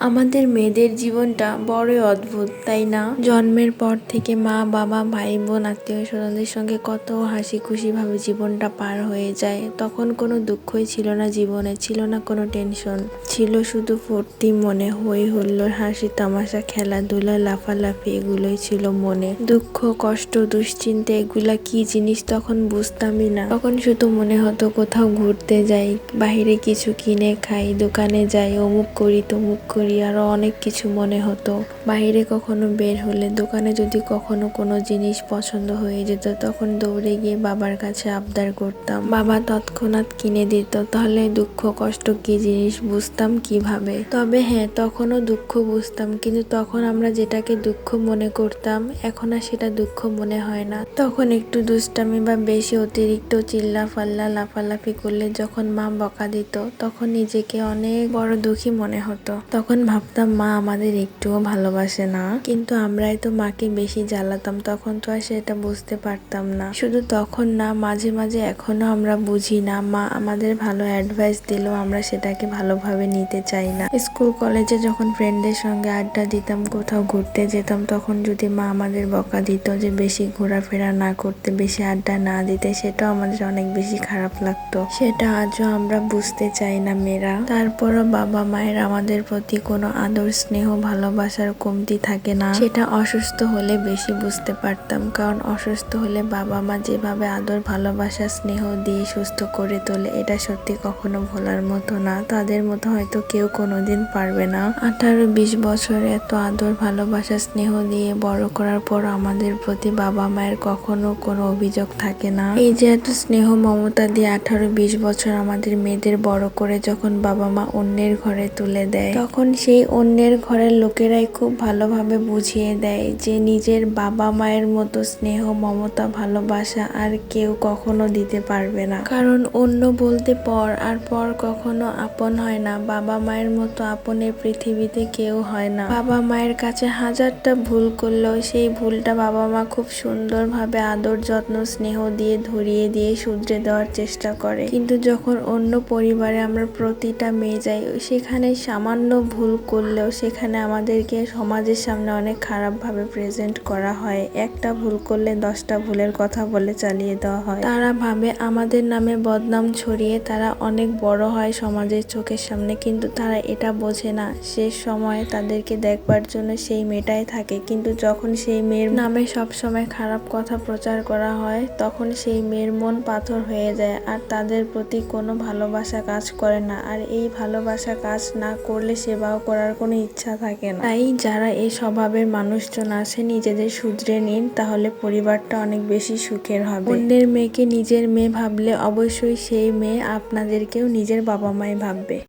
আমাদের মেয়েদের জীবনটা বড়ই অদ্ভুত, তাই না? জন্মের পর থেকে মা, বাবা, ভাই, বোন, আত্মীয় স্বজনদের সঙ্গে কত হাসি খুশি ভাবে জীবনটা পার হয়ে যায়। তখন কোনো দুঃখই ছিল না জীবনে, ছিল না কোনো টেনশন ছিল শুধু ফুর্তি মনে হই হুল্লোড়, হাসি, তামাশা, খেলাধুলা, লাফালাফি, এগুলোই ছিল মনে। দুঃখ, কষ্ট, দুশ্চিন্তা, এগুলা কি জিনিস তখন বুঝতামই না। তখন শুধু মনে হতো কোথাও ঘুরতে যাই বাইরে কিছু কিনে খাই, দোকানে যাই, অমুক করি, তমুক করি আরও অনেক কিছু মনে হতো। বাইরে কখনো বের হলে, দোকানে যদি কখনো কোনো জিনিস পছন্দ হয়ে যেত, তখন দৌড়ে গিয়ে বাবার কাছে আবদার করতাম। বাবা তৎক্ষণাৎ কিনে দিত, তাহলে দুঃখ, কষ্ট কি জিনিস বুঝতাম কীভাবে? তবে হ্যাঁ তখনও দুঃখ বুঝতাম, কিন্তু তখন আমরা যেটাকে দুঃখ মনে করতাম, এখন আর সেটা দুঃখ মনে হয় না। তখন একটু দুষ্টামি বা বেশি অতিরিক্ত চিল্লা ফাল্লা লাফালাফি করলে যখন মা বকা দিত, তখন নিজেকে অনেক বড় দুঃখী মনে হতো। তখন ভাবতাম, মা আমাদের একটুও ভালোবাসে না। কিন্তু আমরাই তো মাকে বেশি জ্বালাতাম, তখন তো আর সেটা বুঝতে পারতাম না। শুধু তখন না, মাঝে মাঝে এখনও আমরা বুঝি না, মা আমাদের ভালো অ্যাডভাইস দিলেও আমরা সেটাকে ভালোভাবে নিতে চাই না। স্কুল, কলেজে যখন ফ্রেন্ডদের সঙ্গে আড্ডা দিতাম, কোথাও ঘুরতে যেতাম, তখন যদি মা আমাদের বকা দিত যে বেশি ঘোরাফেরা না করতে, বেশি আড্ডা না দিতে, সেটাও আমাদের অনেক বেশি খারাপ লাগতো। সেটা আজও আমরা বুঝতে চাই না মেয়েরা। তারপরও বাবা মায়ের আমাদের প্রতি কোনো আদর, স্নেহ, ভালোবাসার কমতি থাকে না। সেটা অসুস্থ হলে বেশি বুঝতে পারতাম, কারণ অসুস্থ হলে বাবা মা যেভাবে আদর, ভালোবাসা, স্নেহ দিয়ে সুস্থ করে তোলে, এটা সত্যি কখনো ভোলার মতো না। তাদের মতো হয়তো কেউ কোনোদিন পারবে না। আঠারো বিশ বছর এত আদর, ভালোবাসা, স্নেহ দিয়ে বড় করার পর আমাদের প্রতি বাবা মায়ের কখনো কোনো অভিযোগ থাকে না। এই যে এত স্নেহ, মমতা দিয়ে আঠারো বিশ বছর আমাদের মেয়েদের বড় করে যখন বাবা মা অন্যের ঘরে তুলে দেয়, তখন সেই অন্যের ঘরের লোকেরাই খুব ভালোভাবে বুঝিয়ে দেয় যে নিজের বাবা মায়ের মতো স্নেহ, মমতা, ভালোবাসা আর কেউ কখনো দিতে পারবে না। কারণ অন্য বলতে পর আর পর কখনো আপন হয় না। বাবা মায়ের মতো আপনের পৃথিবীতে কেউ হয় না। বাবা মায়ের কাছে হাজারটা ভুল করলেও সেই ভুলটা বাবা মা খুব সুন্দরভাবে আদর, যত্ন, স্নেহ দিয়ে ধরিয়ে দিয়ে শুধরে দেওয়ার চেষ্টা করে। কিন্তু যখন অন্য পরিবারে আমরা প্রতিটা মেয়ে যাই, সেখানে সামান্য ভুল করলেও সেখানে আমাদেরকে সমাজের সামনে অনেক খারাপভাবে প্রেজেন্ট করা হয়। একটা ভুল করলে দশটা ভুলের কথা বলে চালিয়ে দেওয়া হয়। তারা ভাবে আমাদের নামে বদনাম ছড়িয়ে তারা অনেক বড় হয় সমাজের চোখের সামনে, কিন্তু তারা এটা বোঝে না। শেষ সময়ে তাদেরকে দেখবার জন্য সেই মেয়েটাই থাকে, কিন্তু যখন সেই মেয়ের নামে সব সময় খারাপ কথা প্রচার করা হয়, তখন সেই মেয়ের মন পাথর হয়ে যায় আর তাদের প্রতি কোনো ভালোবাসা কাজ করে না। আর এই ভালোবাসা কাজ না করলে সেবাও করার কোনো ইচ্ছা থাকে না। তাই যারা এই স্বভাবের মানুষজন আসে নিজেদের শুধরে নিন, তাহলে পরিবারটা অনেক বেশি সুখের হবে। অন্যের মেয়েকে নিজের মেয়ে ভাবলে অবশ্যই সেই মেয়ে আপনাদেরকেও নিজের বাবা মাই ভাববে।